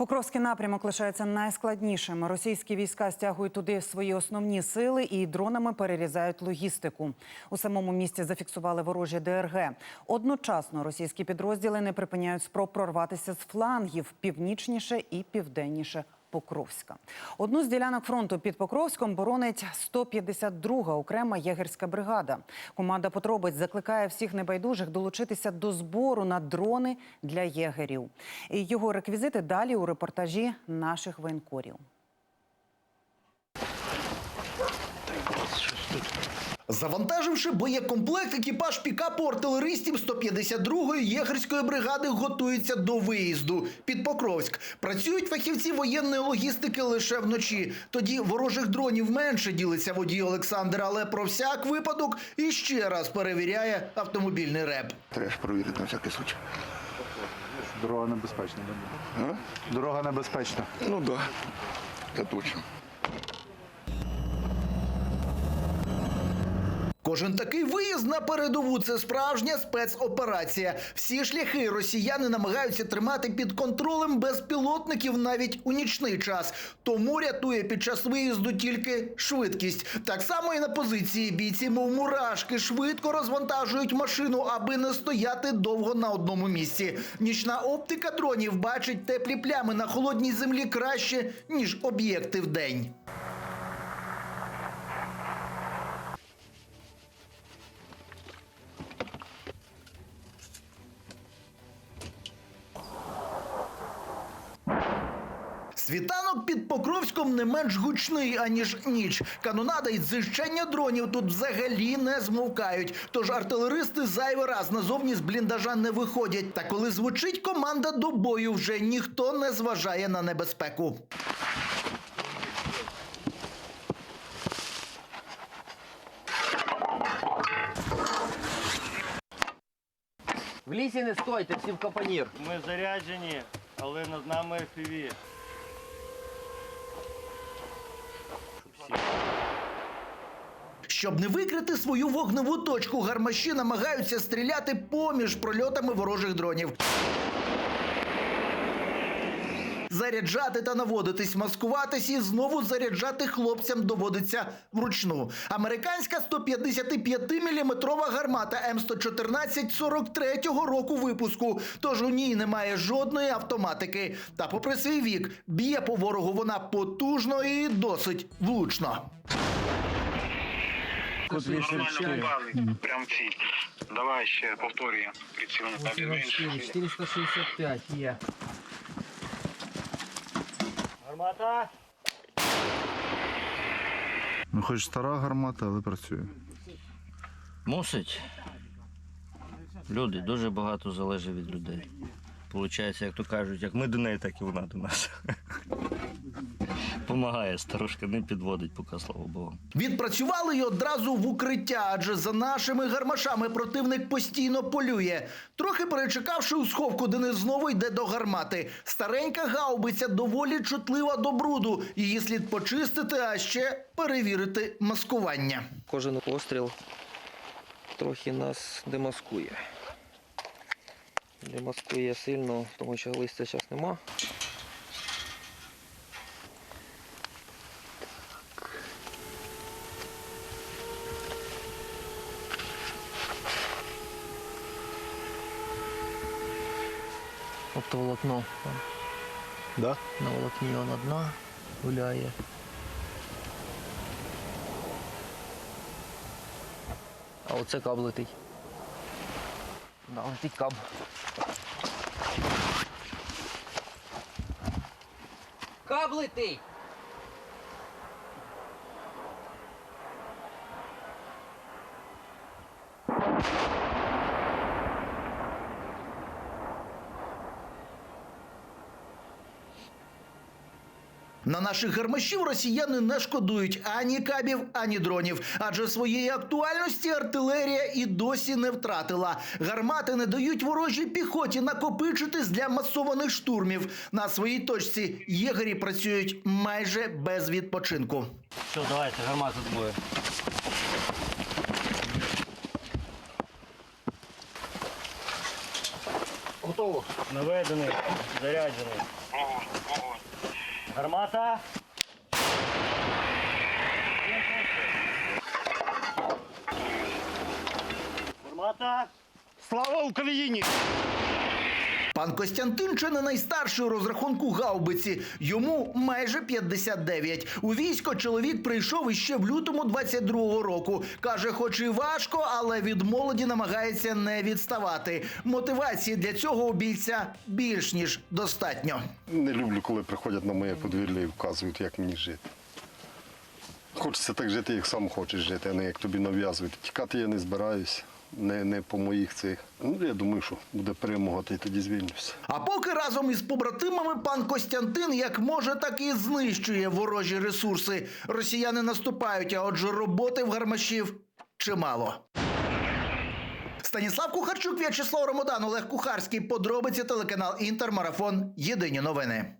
Покровський напрямок лишається найскладнішим. Російські війська стягують туди свої основні сили і дронами перерізають логістику. У самому місті зафіксували ворожі ДРГ. Одночасно російські підрозділи не припиняють спроб прорватися з флангів північніше і південніше. Покровська. Одну з ділянок фронту під Покровськом боронить 152-га окрема єгерська бригада. Команда Потробець закликає всіх небайдужих долучитися до збору на дрони для єгерів. Його реквізити далі у репортажі наших воєнкорів. Завантаживши боєкомплект, екіпаж пікапу артилеристів 152-ї єгерської бригади готується до виїзду під Покровськ. Працюють фахівці воєнної логістики лише вночі. Тоді ворожих дронів менше ділиться водій Олександр, але про всяк випадок іще раз перевіряє автомобільний реп. Треба ж провірити на всякий случай. Дорога небезпечна. Дорога небезпечна. Ну так, да, це точно. Кожен такий виїзд на передову це справжня спецоперація. Всі шляхи росіяни намагаються тримати під контролем безпілотників навіть у нічний час. Тому рятує під час виїзду тільки швидкість. Так само і на позиції бійці, мов мурашки, швидко розвантажують машину, аби не стояти довго на одному місці. Нічна оптика дронів бачить теплі плями на холодній землі краще ніж об'єкти в день. Світанок під Покровськом не менш гучний, аніж ніч. Канонада і дзижчання дронів тут взагалі не змовкають. Тож артилеристи зайвий раз назовні з бліндажа не виходять. Та коли звучить команда до бою, вже ніхто не зважає на небезпеку. В лісі не стойте, всі в капанір. Ми заряджені, але над нами FPV. Щоб не викрити свою вогневу точку, гармаші намагаються стріляти поміж прольотами ворожих дронів. Заряджати та наводитись, маскуватись і знову заряджати хлопцям доводиться вручну. Американська 155-мм гармата М114 43-го року випуску, тож у ній немає жодної автоматики. Та попри свій вік, б'є по ворогу вона потужно і досить влучно. Нормально попали. Прям ці. Давай ще повторюємо. Приціл на 465 є. Гармата! Ну, хоч стара гармата, але працює. Мусить. Люди, дуже багато залежить від людей. Получається, як то кажуть, як ми до неї, так і вона до нас. Помагає старушка, не підводить, поки слава Богу. Відпрацювали й одразу в укриття, адже за нашими гармашами противник постійно полює. Трохи перечекавши у сховку, Денис знову йде до гармати. Старенька гаубиця доволі чутлива до бруду. Її слід почистити, а ще перевірити маскування. Кожен постріл трохи нас демаскує. Демаскує сильно, тому що листя зараз нема. Оптоволокно там Да? на волокні вона одна гуляє. А оце каб летить. Да, летить каб. Каб летить! На наших гармашів росіяни не шкодують ані кабів, ані дронів, адже своєї актуальності артилерія і досі не втратила. Гармати не дають ворожій піхоті накопичитись для масованих штурмів. На своїй точці єгері працюють майже без відпочинку. Все, давайте, гармату двоє. Готово. Наведений, заряджений. Гармата. Гармата. Слава Україні! Пан Костянтин чи не найстарший у розрахунку гаубиці. Йому майже 59. У військо чоловік прийшов іще в лютому 22-го року. Каже, хоч і важко, але від молоді намагається не відставати. Мотивації для цього у бійця більш ніж достатньо. Не люблю, коли приходять на моє подвір'я і вказують, як мені жити. Хочеться так жити, як сам хочеш жити, а не як тобі нав'язують. Тікати я не збираюся, не, не по моїх цих. Ну, я думаю, що буде перемога, та й тоді звільнюся. А поки разом із побратимами пан Костянтин як може, так і знищує ворожі ресурси. Росіяни наступають, а отже, роботи в гармашів чимало. Станіслав Кухарчук, В'ячеслав Ромодан, Олег Кухарський. Подробиці телеканал Інтер. Марафон. Єдині новини.